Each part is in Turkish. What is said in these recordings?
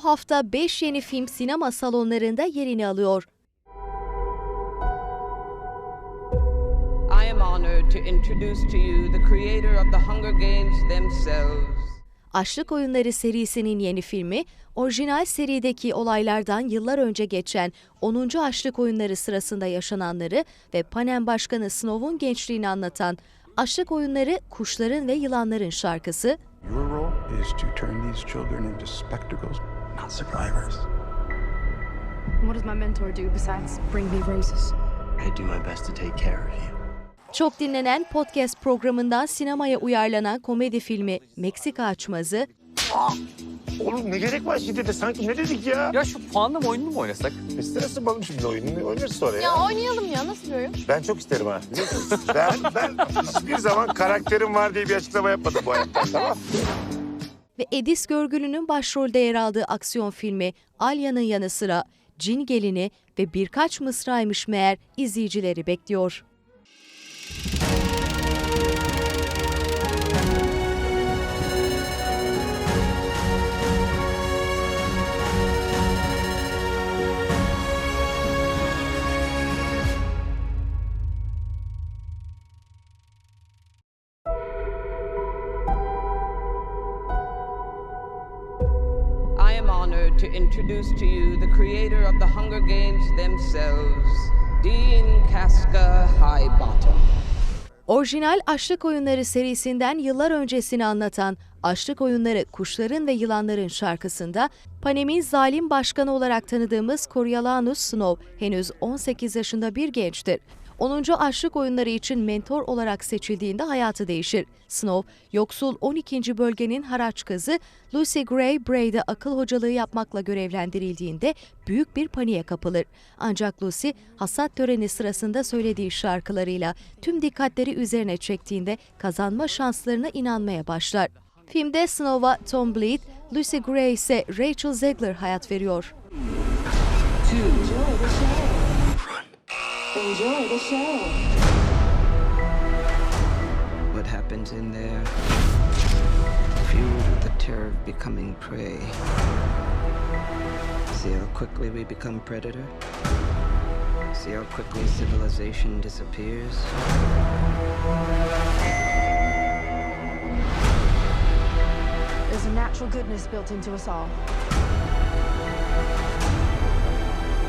bu hafta 5 yeni film sinema salonlarında yerini alıyor. I am honored to introduce to you the creator of the Hunger Games themselves. Açlık Oyunları serisinin yeni filmi, orijinal serideki olaylardan yıllar önce geçen 10. Açlık Oyunları sırasında yaşananları ve Panem Başkanı Snow'un gençliğini anlatan Açlık Oyunları Kuşların ve Yılanların şarkısı, Your role is to turn these children into spectacles, not survivors. What does my mentor do besides bring me roses? I do my best to take care of you. çok dinlenen podcast programından sinemaya uyarlanan komedi filmi Meksika Açmazı, Oğlum ne gerek var şiddete? Sanki ne dedik ya? Ya şu puanlama oyununu mu oynasak? Stres yapalım şimdi oyunu. Oynarız sonra ya. Ya oynayalım ya nasıl bir oyun? Ben çok isterim ha. ben, ben hiçbir zaman karakterim var diye bir açıklama yapmadım bu hayatta. Tamam ve Edis Görgülü'nün başrolde yer aldığı aksiyon filmi Alya'nın yanı sıra Cin Gelini ve birkaç mısraymış meğer izleyicileri bekliyor. Of the Hunger Games themselves, Dean Casca Highbottom. Orijinal Açlık Oyunları serisinden yıllar öncesini anlatan Açlık Oyunları Kuşların ve Yılanların şarkısında Panem'in zalim başkanı olarak tanıdığımız Coriolanus Snow henüz 18 yaşında bir gençtir. 10. Açlık Oyunları için mentor olarak seçildiğinde hayatı değişir. Snow, yoksul 12. bölgenin haraç kızı Lucy Gray Bray'de akıl hocalığı yapmakla görevlendirildiğinde büyük bir paniğe kapılır. Ancak Lucy, hasat töreni sırasında söylediği şarkılarıyla tüm dikkatleri üzerine çektiğinde kazanma şanslarına inanmaya başlar. Filmde Snow'a Tom Bleed, Lucy Gray ise Rachel Zegler hayat veriyor. What happens in there? Fueled with the terror of becoming prey. See how quickly we become predator? See how quickly civilization disappears? There's a natural goodness built into us all.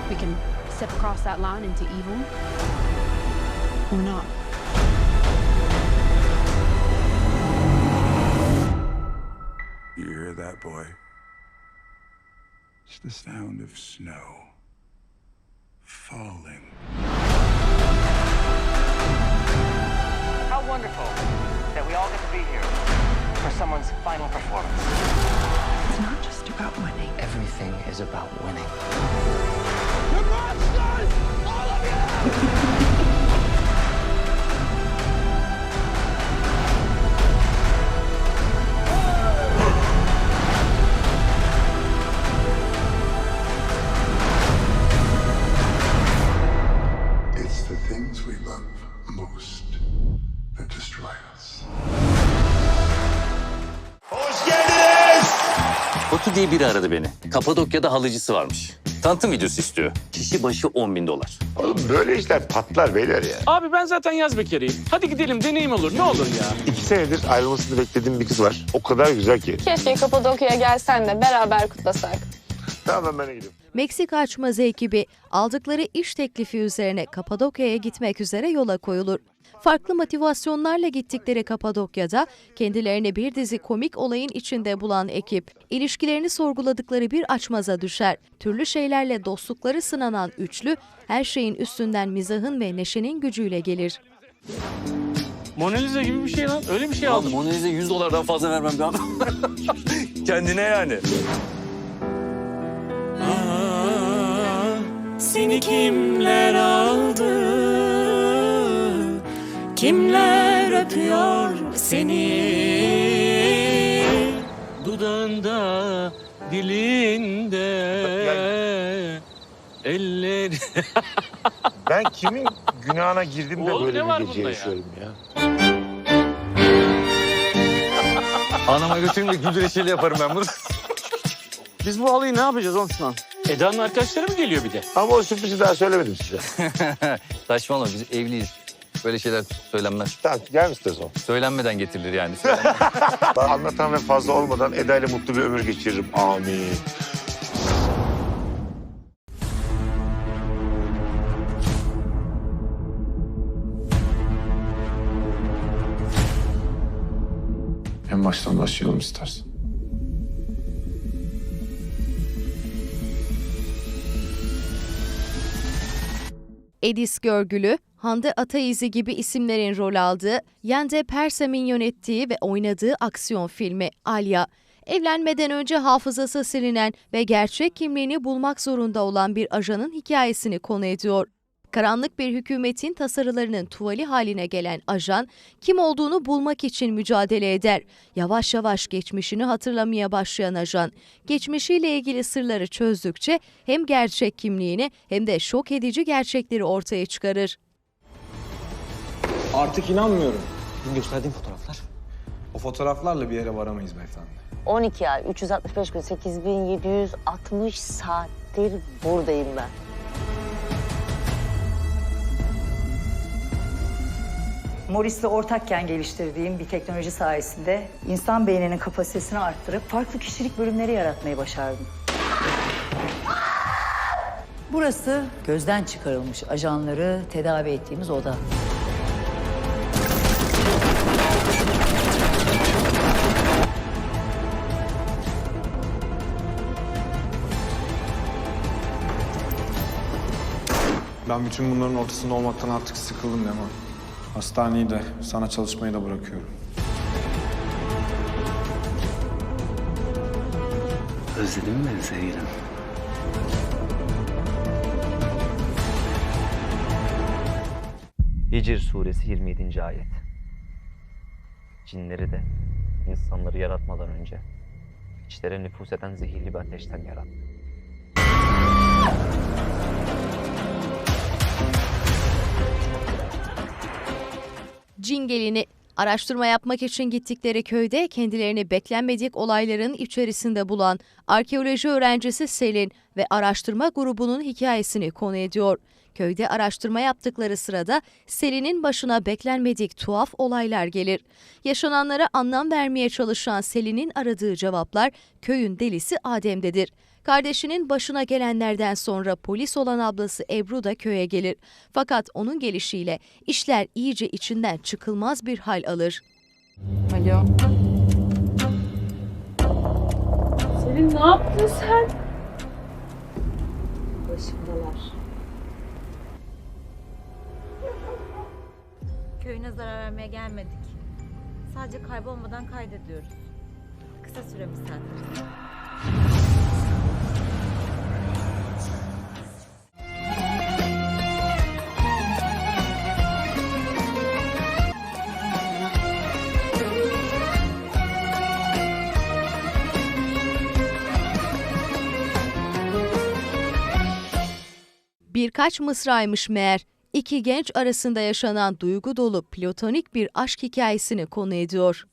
We can step across that line into evil or not. You hear that, boy? It's the sound of snow falling. How wonderful that we all get to be here for someone's final performance not just about winning. Everything is about winning. The monsters! All of you! diye biri aradı beni. Kapadokya'da halıcısı varmış. Tanıtım videosu istiyor. Kişi başı 10 bin dolar. Oğlum böyle işler patlar beyler ya. Abi ben zaten yaz bekarıyım. Hadi gidelim deneyim olur ne olur ya. İki senedir ayrılmasını beklediğim bir kız var. O kadar güzel ki. Keşke Kapadokya'ya gelsen de beraber kutlasak. Tamam ben gidiyorum. Meksika Açmazı ekibi aldıkları iş teklifi üzerine Kapadokya'ya gitmek üzere yola koyulur. Farklı motivasyonlarla gittikleri Kapadokya'da kendilerini bir dizi komik olayın içinde bulan ekip, ilişkilerini sorguladıkları bir açmaza düşer. Türlü şeylerle dostlukları sınanan üçlü, her şeyin üstünden mizahın ve neşenin gücüyle gelir. Mona Lisa gibi bir şey lan. Öyle bir şey Aldım. Mona Lisa 100 dolardan fazla vermem ben. Kendine yani. Seni kimler aldı? Kimler öpüyor seni? Dudağında, dilinde, elleri... Ben kimin günahına girdim de Oğlum, böyle ne var bir gece bunda ya? yaşıyorum ya. Anama götürün de güldür eşeğiyle yaparım ben bunu. Biz bu halıyı ne yapacağız Osman? Eda'nın arkadaşları mı geliyor bir de? Ama o sürprizi daha söylemedim size. Saçmalama biz evliyiz. Böyle şeyler söylenmez. Tamam gel istiyorsan. Söylenmeden getirilir yani. Ben anlatan ve fazla olmadan Eda ile mutlu bir ömür geçiririm. Amin. En baştan başlayalım istersen. Edis Görgülü, Hande Ataizi gibi isimlerin rol aldığı, Yende Persem'in yönettiği ve oynadığı aksiyon filmi Alya, evlenmeden önce hafızası silinen ve gerçek kimliğini bulmak zorunda olan bir ajanın hikayesini konu ediyor. Karanlık bir hükümetin tasarılarının tuvali haline gelen ajan, kim olduğunu bulmak için mücadele eder. Yavaş yavaş geçmişini hatırlamaya başlayan ajan, geçmişiyle ilgili sırları çözdükçe hem gerçek kimliğini hem de şok edici gerçekleri ortaya çıkarır. Artık inanmıyorum. Dün gösterdiğim fotoğraflar. O fotoğraflarla bir yere varamayız beyefendi. 12 ay, 365 gün, 8760 saattir buradayım ben. Morris'le ortakken geliştirdiğim bir teknoloji sayesinde insan beyninin kapasitesini arttırıp farklı kişilik bölümleri yaratmayı başardım. Burası gözden çıkarılmış ajanları tedavi ettiğimiz oda. Ben bütün bunların ortasında olmaktan artık sıkıldım Leman. Hastaneyi de, sana çalışmayı da bırakıyorum. Özledin mi beni sevgilim? Hicr suresi 27. ayet. Cinleri de insanları yaratmadan önce içlere nüfus eden zehirli bir ateşten yarattı. Cingelini araştırma yapmak için gittikleri köyde kendilerini beklenmedik olayların içerisinde bulan arkeoloji öğrencisi Selin ve araştırma grubunun hikayesini konu ediyor. Köyde araştırma yaptıkları sırada Selin'in başına beklenmedik tuhaf olaylar gelir. Yaşananlara anlam vermeye çalışan Selin'in aradığı cevaplar köyün delisi Adem'dedir. Kardeşinin başına gelenlerden sonra polis olan ablası Ebru da köye gelir. Fakat onun gelişiyle işler iyice içinden çıkılmaz bir hal alır. Alo. Selin ne yaptın sen? Başımdalar. Köyüne zarar vermeye gelmedik. Sadece kaybolmadan kaydediyoruz. Kısa süre misafiriz. Birkaç mısraymış meğer. İki genç arasında yaşanan duygu dolu platonik bir aşk hikayesini konu ediyor.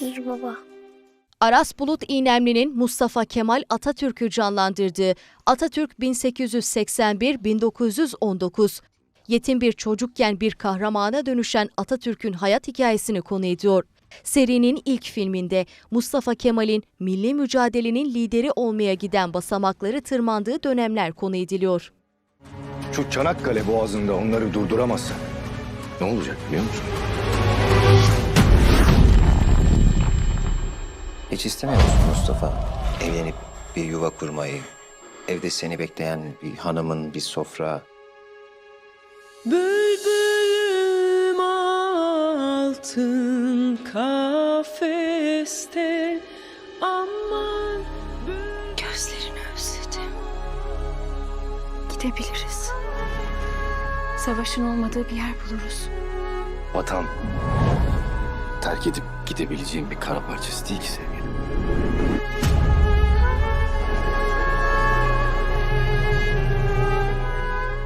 Söz baba. Aras Bulut İynemli'nin Mustafa Kemal Atatürk'ü canlandırdığı Atatürk 1881-1919 yetim bir çocukken bir kahramana dönüşen Atatürk'ün hayat hikayesini konu ediyor. Serinin ilk filminde Mustafa Kemal'in milli mücadelenin lideri olmaya giden basamakları tırmandığı dönemler konu ediliyor. Şu Çanakkale boğazında onları durduramazsan ne olacak biliyor musun? Hiç istemiyor musun Mustafa? Evlenip bir yuva kurmayı, evde seni bekleyen bir hanımın, bir sofra. Bülbülüm altın kafeste aman Gözlerini özledim. Gidebiliriz. Savaşın olmadığı bir yer buluruz. Vatan terk edip gidebileceğim bir kara parçası değil ki sevgilim.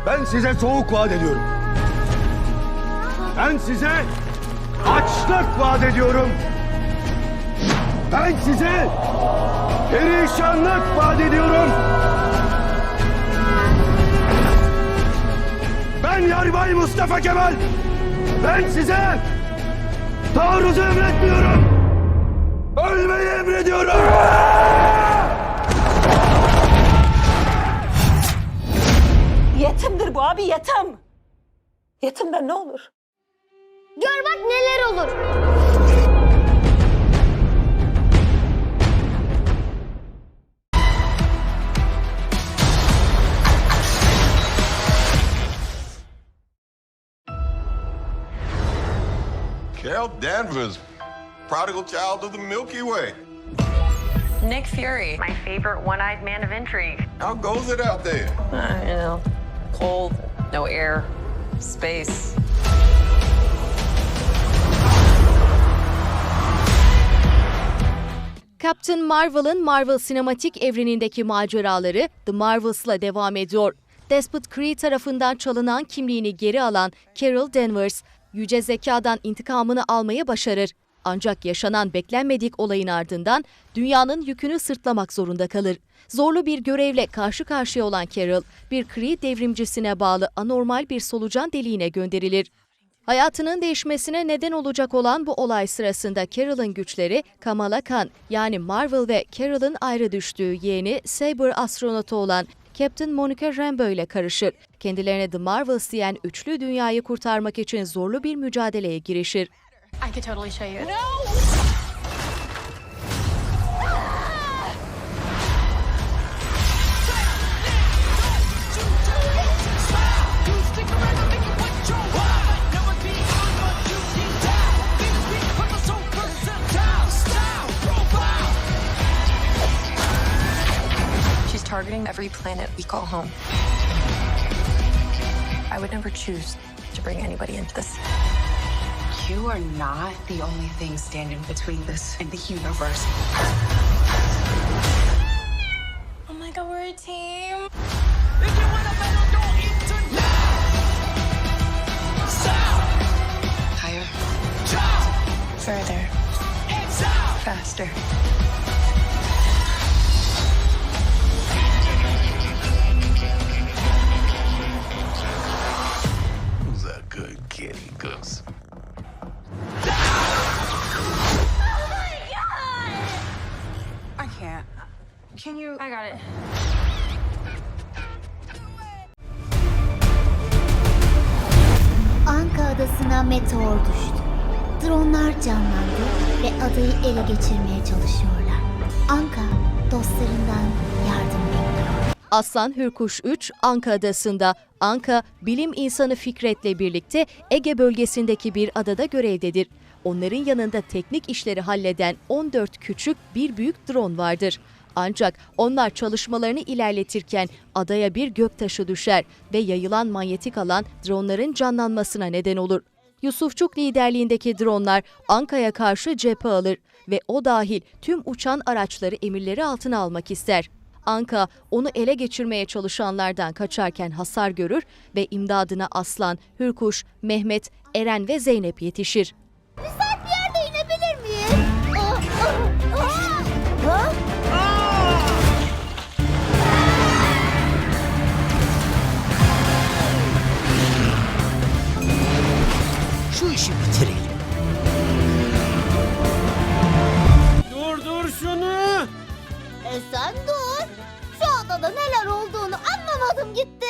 Ben size soğuk vaat ediyorum. Ben size açlık vaat ediyorum. Ben size perişanlık vaat ediyorum. Ben Yarbay Mustafa Kemal. Ben size taarruzu emretmiyorum. Ölmeyi emrediyorum. Yetimdir bu abi yetim. Yetimden ne olur? Gör bak neler olur. Carol Danvers, prodigal child of the Milky Way. Nick Fury, my favorite one-eyed man of intrigue. How goes it out there? Uh, you know, cold, no air, space. Captain Marvel'ın Marvel sinematik evrenindeki maceraları The Marvels'la devam ediyor. Despot Cree tarafından çalınan kimliğini geri alan Carol Danvers, yüce zekadan intikamını almayı başarır. Ancak yaşanan beklenmedik olayın ardından dünyanın yükünü sırtlamak zorunda kalır. Zorlu bir görevle karşı karşıya olan Carol, bir Kree devrimcisine bağlı anormal bir solucan deliğine gönderilir. Hayatının değişmesine neden olacak olan bu olay sırasında Carol'ın güçleri Kamala Khan yani Marvel ve Carol'ın ayrı düştüğü yeğeni Saber astronotu olan Captain Monica Rambeau ile karışır. Kendilerine The Marvels diyen üçlü dünyayı kurtarmak için zorlu bir mücadeleye girişir. I could totally show you. She's targeting every planet we call home. I would never choose to bring anybody into this. You are not the only thing standing between this and the universe. Oh my god, we're a team. Higher. Further. Faster. Dostlarından yardım bekliyor. Aslan Hürkuş 3 Anka Adası'nda. Anka, bilim insanı Fikret'le birlikte Ege bölgesindeki bir adada görevdedir. Onların yanında teknik işleri halleden 14 küçük bir büyük drone vardır. Ancak onlar çalışmalarını ilerletirken adaya bir göktaşı düşer ve yayılan manyetik alan dronların canlanmasına neden olur. Yusufçuk liderliğindeki dronlar Anka'ya karşı cephe alır ve o dahil tüm uçan araçları emirleri altına almak ister. Anka onu ele geçirmeye çalışanlardan kaçarken hasar görür ve imdadına Aslan, Hürkuş, Mehmet, Eren ve Zeynep yetişir. E sen dur. Şu adada neler olduğunu anlamadım gitti.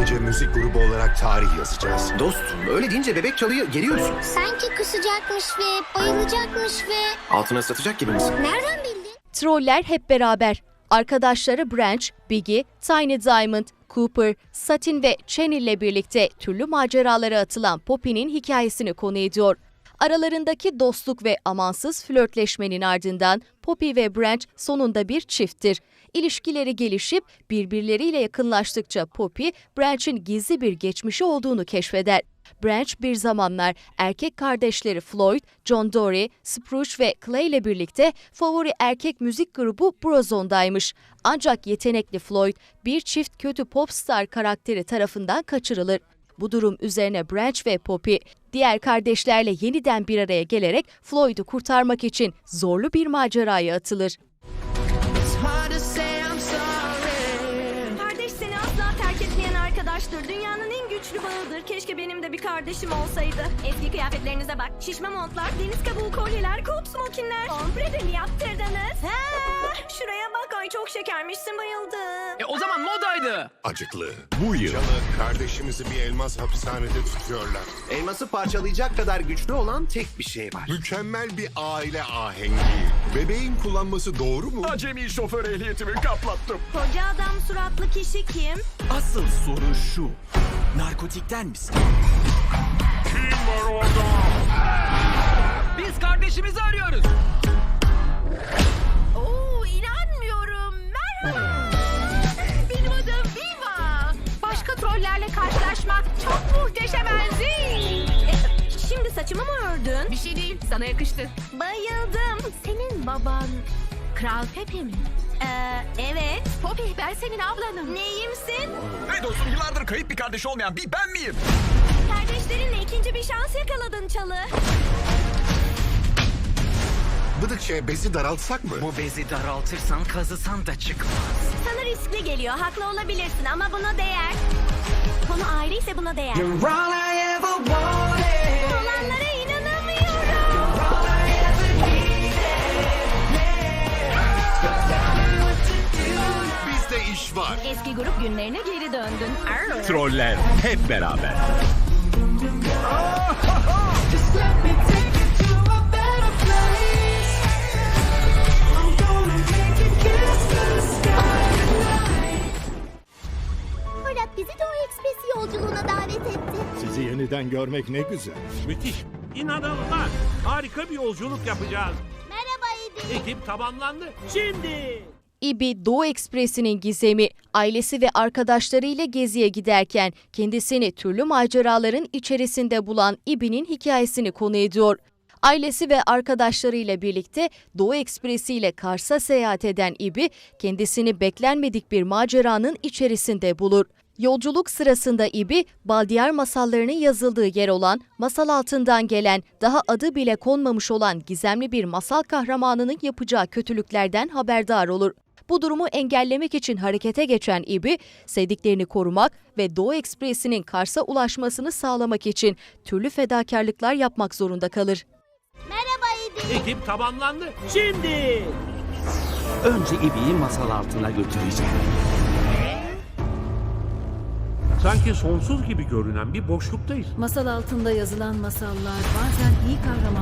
gece müzik grubu olarak tarih yazacağız. Dostum öyle deyince bebek çalıyor geliyorsun. Sanki kusacakmış ve bayılacakmış ve... Altına satacak gibi misin? Nereden bildin? Troller hep beraber. Arkadaşları Branch, Biggie, Tiny Diamond, Cooper, Satin ve Chanel ile birlikte türlü maceralara atılan Poppy'nin hikayesini konu ediyor. Aralarındaki dostluk ve amansız flörtleşmenin ardından Poppy ve Branch sonunda bir çifttir. İlişkileri gelişip birbirleriyle yakınlaştıkça Poppy, Branch'in gizli bir geçmişi olduğunu keşfeder. Branch bir zamanlar erkek kardeşleri Floyd, John Dory, Spruce ve Clay ile birlikte favori erkek müzik grubu Brozone'daymış. Ancak yetenekli Floyd bir çift kötü popstar karakteri tarafından kaçırılır. Bu durum üzerine Branch ve Poppy diğer kardeşlerle yeniden bir araya gelerek Floyd'u kurtarmak için zorlu bir maceraya atılır. Kardeş seni asla terk etmeyen arkadaştır. Dünyanın güçlü bağıdır. Keşke benim de bir kardeşim olsaydı. Eski kıyafetlerinize bak. Şişme montlar, deniz kabuğu kolyeler, kot smokinler. Ombre de mi yaptırdınız? Ha, şuraya bak ay çok şekermişsin bayıldım. E o zaman modaydı. Acıklı. Bu yıl. kardeşimizi bir elmas hapishanede tutuyorlar. Elması parçalayacak kadar güçlü olan tek bir şey var. Mükemmel bir aile ahengi. Bebeğin kullanması doğru mu? Acemi şoför ehliyetimi kaplattım. Koca adam suratlı kişi kim? Asıl soru şu. Narkotikten misin? Biz kardeşimizi arıyoruz. Oo inanmıyorum. Merhaba. Benim adım Viva. Başka trollerle karşılaşmak çok muhteşem Enzi. E, Şimdi saçımı mı ördün? Bir şey değil, sana yakıştı. Bayıldım. Senin baban Kral Pepe mi? Ee, evet. Poppy, ben senin ablanım. Neyimsin? Dostum yıllardır kayıp bir kardeş olmayan bir ben miyim? Kardeşlerinle ikinci bir şans yakaladın Çalı. Bıdıkça bezi daraltsak mı? Bu bezi daraltırsan kazısan da çıkmaz. Sana riskli geliyor. Haklı olabilirsin ama buna değer. Konu aile ise buna değer. Olanlara iş var. Eski grup günlerine geri döndün. Arr. Troller hep beraber. Murat bizi Doğu Ekspresi yolculuğuna davet etti. Sizi yeniden görmek ne güzel. Müthiş. İnanılmaz. Harika bir yolculuk yapacağız. Merhaba İbi. Ekip tamamlandı. Şimdi. İbi Doğu Ekspresi'nin gizemi, ailesi ve arkadaşlarıyla geziye giderken kendisini türlü maceraların içerisinde bulan İbi'nin hikayesini konu ediyor. Ailesi ve arkadaşlarıyla birlikte Doğu Ekspresi ile Kars'a seyahat eden İbi, kendisini beklenmedik bir maceranın içerisinde bulur. Yolculuk sırasında İbi, Baldiyar masallarının yazıldığı yer olan, masal altından gelen, daha adı bile konmamış olan gizemli bir masal kahramanının yapacağı kötülüklerden haberdar olur. Bu durumu engellemek için harekete geçen İbi, sevdiklerini korumak ve Doğu Ekspresi'nin Kars'a ulaşmasını sağlamak için türlü fedakarlıklar yapmak zorunda kalır. Merhaba İbi. Ekip tamamlandı. Şimdi. Önce İbi'yi masal altına götüreceğim. Sanki sonsuz gibi görünen bir boşluktayız. Masal altında yazılan masallar bazen iyi doğurur.